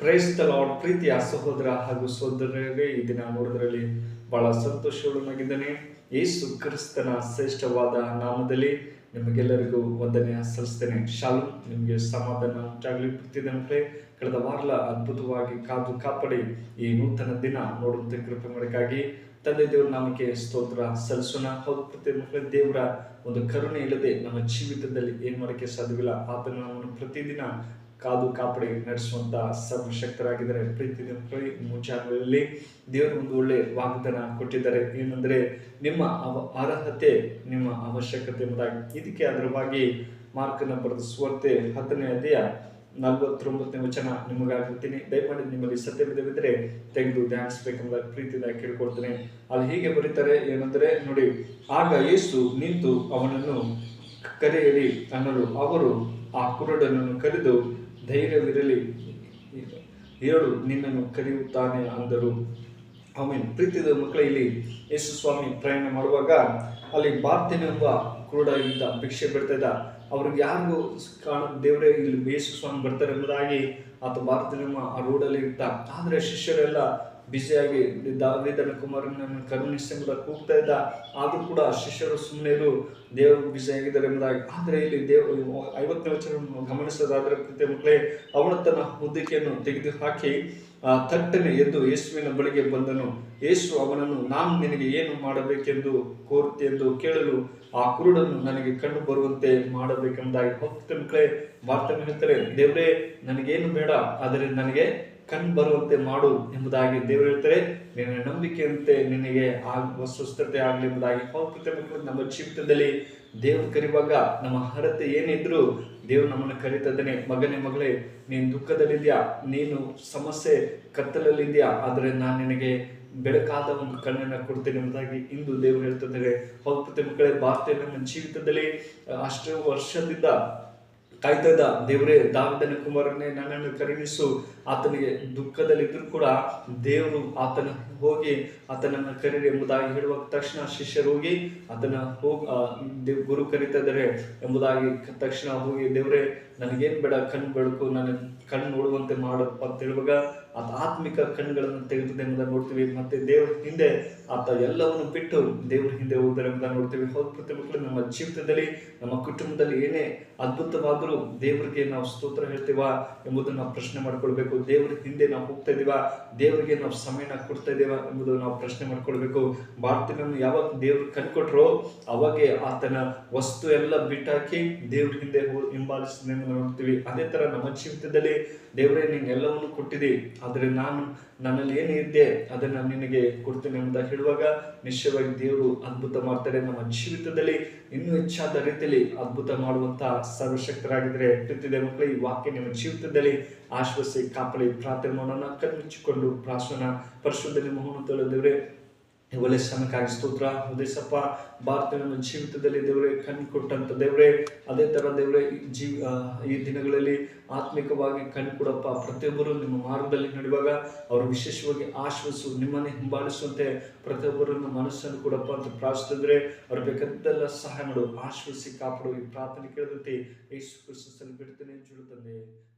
ಕ್ರೈಸ್ತ ಲಾರ್ಡ್ ಪ್ರೀತಿಯ ಸಹೋದರ ಹಾಗೂ ಸಹೋದರರಿಗೆ ಈ ದಿನ ನೋಡೋದ್ರಲ್ಲಿ ಬಹಳ ಸಂತೋಷವಾಗಿದ್ದೇನೆ ಯೇಸು ಕ್ರಿಸ್ತನ ಶ್ರೇಷ್ಠವಾದ ನಾಮದಲ್ಲಿ ನಿಮಗೆಲ್ಲರಿಗೂ ವಂದನೆ ಸಲ್ಲಿಸ್ತೇನೆ. ಶಾಲು ನಿಮಗೆ ಸಮಾಧಾನ ಉಂಟಾಗಲಿ ಪ್ರೀತಿದ ಮಕ್ಕಳೇ. ಕಳೆದ ವಾರಲ ಅದ್ಭುತವಾಗಿ ಕಾದು ಕಾಪಾಡಿ ಈ ನೂತನ ದಿನ ನೋಡುವಂತೆ ಕೃಪೆ ಮಾಡೋಕ್ಕಾಗಿ ತಂದೆ ದೇವರ ನಾಮಕ್ಕೆ ಸ್ತೋತ್ರ ಸಲ್ಲಿಸೋಣ. ಹೌದು ಪ್ರತಿ ಮಕ್ಕಳ, ದೇವರ ಒಂದು ಕರುಣೆ ಇಲ್ಲದೆ ನಮ್ಮ ಜೀವಿತದಲ್ಲಿ ಏನು ಮಾಡೋಕ್ಕೆ ಸಾಧ್ಯವಿಲ್ಲ. ಆತನ ನಮ್ಮನ್ನು ಪ್ರತಿದಿನ ಕಾದು ಕಾಪಡಿ ನಡೆಸುವಂತ ಸರ್ವಶಕ್ತರಾಗಿದ್ದಾರೆ. ಪ್ರೀತಿ ಮುಂಚಾನಲ್ಲಿ ದೇವರು ಒಂದು ಒಳ್ಳೆ ವಾಗ್ದಾನ ಕೊಟ್ಟಿದ್ದಾರೆ. ಏನಂದ್ರೆ ನಿಮ್ಮ ಅವ ಅರ್ಹತೆ, ನಿಮ್ಮ ಅವಶ್ಯಕತೆ ಎಂಬುದಾಗಿ. ಇದಕ್ಕೆ ಅದರವಾಗಿ ಮಾರ್ಕನ ಬರೆದ ಸ್ವಾರ್ತೆ ಹತ್ತನೇ ಅಧ್ಯಾಯ ನಲವತ್ತೊಂಬತ್ತನೇ ವಚನ ನಿಮಗಾಗಿರ್ತೀನಿ ದಯಮಾಡಿ ನಿಮ್ಮಲ್ಲಿ ಸತ್ಯವಿದವಿದ್ರೆ ತೆಗೆದು ಧ್ಯಾನಿಸ್ಬೇಕೆಂಬ ಪ್ರೀತಿಯಿಂದ ಕೇಳ್ಕೊಳ್ತೇನೆ. ಅಲ್ಲಿ ಹೀಗೆ ಬರೀತಾರೆ, ಏನಂದ್ರೆ ನೋಡಿ, ಆಗ ಯೇಸು ನಿಂತು ಅವನನ್ನು ಕರೆಯಿರಿ ಅನ್ನಲು ಅವರು ಆ ಕುರುಡನನ್ನು ಕರೆದು ಧೈರ್ಯವಿರಲಿ. ಹೇಳು ನಿನ್ನನ್ನು ಕರೆಯುತ್ತಾನೆ ಅಂದರು. ಆಮೇಲೆ ಪ್ರೀತಿದ ಮಕ್ಕಳ ಇಲ್ಲಿ ಯೇಸು ಸ್ವಾಮಿ ಪ್ರಯಾಣ ಮಾಡುವಾಗ ಅಲ್ಲಿ ಬಾರ್ತಿನೆಂಬ ಕುರುಡ ಇದ್ದ ಭಿಕ್ಷೆ ಬಿಡ್ತಾ ಇದ್ದ ಅವ್ರಿಗೆ ಯಾರಿಗೂ ಕಾಣ, ದೇವರೇ, ಇಲ್ಲಿ ಯೇಸು ಸ್ವಾಮಿ ಬರ್ತಾರೆ ಎಂಬುದಾಗಿ ಆತ ಬಾರ್ತಿನೆಂಬ ಆ ರೋಡಲ್ಲಿ ಇರ್ತ ಆದ್ರೆ ಶಿಷ್ಯರೆಲ್ಲ ಬಿಸಿಯಾಗಿ ದಾವಿದನ ಕುಮಾರನನ್ನು ಕರುಣಿಸೆಂಬುದ ಕೂಗ್ತಾ ಇದ್ದ, ಆದರೂ ಕೂಡ ಶಿಷ್ಯರು ಸುಮ್ಮನೆ ಇರು, ದೇವರು ಬಿಸಿಯಾಗಿದ್ದಾರೆ ಎಂಬುದಾಗಿ. ಆದರೆ ಇಲ್ಲಿ ದೇವ್ ಐವತ್ತನೇ ವಚನ ಗಮನಿಸೋದಾದ್ರೆ ಪ್ರೀತಿಯ ಮಕ್ಕಳೇ ಅವಳು ತನ್ನ ಹುದ್ದಿಕೆಯನ್ನು ತೆಗೆದು ಹಾಕಿ ಆ ತಟ್ಟನೆ ಎದ್ದು ಯೇಸುವಿನ ಬಳಿಗೆ ಬಂದನು. ಯೇಸು ಅವನನ್ನು, ನಾನು ನಿನಗೆ ಏನು ಮಾಡಬೇಕೆಂದು ಕೋರುತ್ತೆ ಎಂದು ಕೇಳಲು ಆ ಕುರುಡನ್ನು ನನಗೆ ಕಂಡು ಬರುವಂತೆ ಮಾಡಬೇಕೆಂಬುದಾಗಿ ಹೋಗ್ತೇನೆ ಮಕ್ಕಳೇ ಭಾರತ ಹೇಳ್ತಾರೆ, ದೇವರೇ, ನನಗೇನು ಬೇಡ, ಆದರೆ ನನಗೆ ಕಣ್ ಬರುವಂತೆ ಮಾಡು ಎಂಬುದಾಗಿ ದೇವರು ಹೇಳ್ತಾರೆ. ನಿನ್ನ ನಂಬಿಕೆಯಂತೆ ನಿನಗೆ ಆಗುವ ಸ್ವಸ್ಥತೆ ಆಗಲಿ ಎಂಬುದಾಗಿ ಮಕ್ಕಳು ನಮ್ಮ ಜೀವಿತದಲ್ಲಿ ದೇವರು ಕರೆಯುವಾಗ ನಮ್ಮ ಅರ್ಹತೆ ಏನಿದ್ರು ದೇವರು ನಮ್ಮನ್ನು ಕರೀತದ್ದಾನೆ ಮಗನೇ ಮಗಳೇ, ನೀನು ದುಃಖದಲ್ಲಿದ್ಯಾ? ನೀನು ಸಮಸ್ಯೆ ಕತ್ತಲಲ್ಲಿದ್ಯಾ? ಆದರೆ ನಾನು ನಿನಗೆ ಬೆಳಕಾದ ಒಂದು ಕಣ್ಣನ್ನು ಕೊಡ್ತೇನೆ ಎಂಬುದಾಗಿ ಇಂದು ದೇವರು ಹೇಳ್ತಿದ್ದಾರೆ. ಹೋಗ್ತದೆ ಮಕ್ಕಳೇ ಭಾರತೀಯ ನಮ್ಮ ಜೀವಿತದಲ್ಲಿ ಅಷ್ಟು ವರ್ಷದಿಂದ ಕಾಯ್ತಾ ಇದ್ದ ದೇವರೇ, ದಾವಿದನ ಕುಮಾರನೇ, ನನ್ನನ್ನು ಕರುಣಿಸು. ಆತನಿಗೆ ದುಃಖದಲ್ಲಿದ್ದರೂ ಕೂಡ ದೇವರು ಆತನ ಹೋಗಿ ಆತನನ್ನು ಕರೀರಿ ಎಂಬುದಾಗಿ ಹೇಳುವ ತಕ್ಷಣ ಶಿಷ್ಯರು ಹೋಗಿ ಆತನ ಹೋಗಿ ಗುರು ಕರಿತಾ ಇದ್ದಾರೆ ಎಂಬುದಾಗಿ ತಕ್ಷಣ ಹೋಗಿ, ದೇವರೇ, ನನಗೇನು ಬೇಡ, ಕಣ್ಣು ಬೆಳಕು, ನನ್ನ ಕಣ್ಣು ನೋಡುವಂತೆ ಮಾಡಪ್ಪ ಅಂತ ಹೇಳುವಾಗ ಆತ ಆತ್ಮಿಕ ಕಣ್ಗಳನ್ನು ತೆಗೆದಿದೆ ಎಂಬುದನ್ನು ನೋಡ್ತೀವಿ. ಮತ್ತೆ ದೇವರ ಹಿಂದೆ ಆತ ಎಲ್ಲವನ್ನು ಬಿಟ್ಟು ದೇವರ ಹಿಂದೆ ಹೋದರೆ ಎಂಬುದನ್ನು ನೋಡ್ತೀವಿ. ಹೌದು ಪ್ರತಿ ಮಕ್ಕಳು ನಮ್ಮ ಜೀವಿತದಲ್ಲಿ, ನಮ್ಮ ಕುಟುಂಬದಲ್ಲಿ ಏನೇ ಅದ್ಭುತವಾದರೂ ದೇವರಿಗೆ ನಾವು ಸ್ತೋತ್ರ ಹೇಳ್ತೀವ ಎಂಬುದನ್ನು ನಾವು ಪ್ರಶ್ನೆ ಮಾಡ್ಕೊಳ್ಬೇಕು. ದೇವರ ಹಿಂದೆ ನಾವು ಹೋಗ್ತಾ ಇದೀವಾ ದೇವರಿಗೆ ನಾವು ಸಮಯನ ಕೊಡ್ತಾ ಇದೀವಾ ಎಂಬುದನ್ನು ನಾವು ಪ್ರಶ್ನೆ ಮಾಡ್ಕೊಳ್ಬೇಕು. ಭಾರತೀಯನನ್ನು ಯಾವಾಗ ದೇವರು ಕಣ್ಕೊಟ್ರೋ ಅವಾಗೆ ಆತನ ವಸ್ತು ಎಲ್ಲ ಬಿಟ್ಟಾಕಿ ದೇವ್ರ ಹಿಂದೆ ಹಿಂಬಾಲಿಸಿದ ನೋಡ್ತೀವಿ. ಅದೇ ತರ ನಮ್ಮ ಜೀವಿತದಲ್ಲಿ ದೇವರೇ ನಿಂಗೆ ಎಲ್ಲವನ್ನು ಕೊಟ್ಟಿದೆ ಆದರೆ ನಾನು ನನ್ನಲ್ಲಿ ಏನು ಇದ್ದೆ ಅದನ್ನ ನಿನಗೆ ಕೊಡ್ತೇನೆ ಅಂತ ಹೇಳುವಾಗ ನಿಶ್ಚಯವಾಗಿ ದೇವರು ಅದ್ಭುತ ಮಾಡ್ತಾರೆ. ನಮ್ಮ ಜೀವಿತದಲ್ಲಿ ಇನ್ನೂ ಹೆಚ್ಚಾದ ರೀತಿಯಲ್ಲಿ ಅದ್ಭುತ ಮಾಡುವಂತ ಸರ್ವಶಕ್ತರಾಗಿದ್ರೆ ಪ್ರೀತಿದೆ ಮಕ್ಕಳು, ಈ ವಾಕ್ಯ ನಿಮ್ಮ ಜೀವಿತದಲ್ಲಿ ಆಶ್ವಾಸಿ, ಕಾಪಡಿ, ಪ್ರಾರ್ಥನೆ ಮಾಡೋಣ ಕಣ್ಮುಚ್ಚಿಕೊಂಡು ಪ್ರಾರ್ಥನಾ, ಪರಿಶುದ್ಧ ನಿಮ್ಮ ಹೋಮ ಶ್ರಮಕ್ಕಾಗಿ ಸ್ತೋತ್ರ ಉದೇಶಪ್ಪ ನಮ್ಮ ಜೀವಿತದಲ್ಲಿ ದೇವರೇ, ಕಣ್ಣು ಕೊಟ್ಟಂತ ದೇವರೇ, ಅದೇ ತರ ದೇವರೇ ಜೀವ ಈ ದಿನಗಳಲ್ಲಿ ಆತ್ಮಿಕವಾಗಿ ಕಣ್ಣು ಕೊಡಪ್ಪ. ಪ್ರತಿಯೊಬ್ಬರು ನಿಮ್ಮ ಮಾರ್ಗದಲ್ಲಿ ನಡೆಯುವಾಗ ಅವರು ವಿಶೇಷವಾಗಿ ಆಶ್ವಸು, ನಿಮ್ಮನ್ನೇ ಹಿಂಬಾಲಿಸುವಂತೆ ಪ್ರತಿಯೊಬ್ಬರನ್ನು ಮನಸ್ಸನ್ನು ಕೊಡಪ್ಪ ಅಂತ ಪ್ರಾರ್ಥಿಸಿದ್ರೆ ಅವ್ರು ಬೇಕಾದ್ದೆಲ್ಲ ಸಹಾಯ ಮಾಡು. ಆಶ್ವಸಿ, ಕಾಪಾಡು. ಈ ಪ್ರಾರ್ಥನೆ ಕೇಳಿದಂತೆ ಯೇಸು ಕ್ರಿಸ್ತಲ್ಲಿ ಬಿಡ್ತೇನೆ